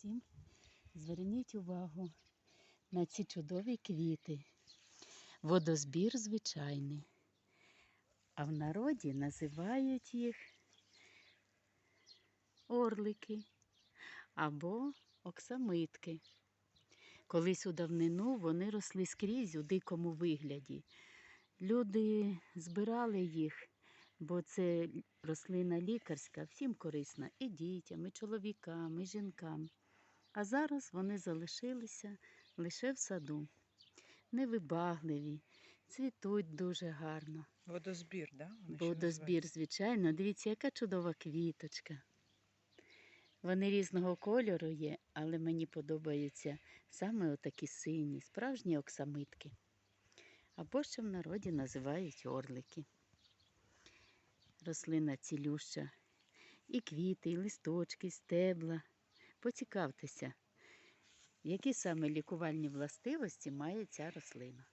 усім. Зверніть увагу на ці чудові квіти. Водозбір звичайний. А в народі називають їх орлики або оксамитки. Колись у давнину вони росли скрізь у дикому вигляді. Люди збирали їх, бо це рослина лікарська, всім корисна і дітям, і чоловікам, і жінкам. А зараз вони залишилися лише в саду. Невибагливі, цвітуть дуже гарно. Водозбір, да? Вони Водозбір, звичайно. Дивіться, яка чудова квіточка. Вони різного кольору є, але мені подобаються саме отакі сині, справжні оксамитки. Або ще в народі називають орлики. Рослина цілюща. І квіти, і листочки, і стебла. Поцікавтеся, які саме лікувальні властивості має ця рослина.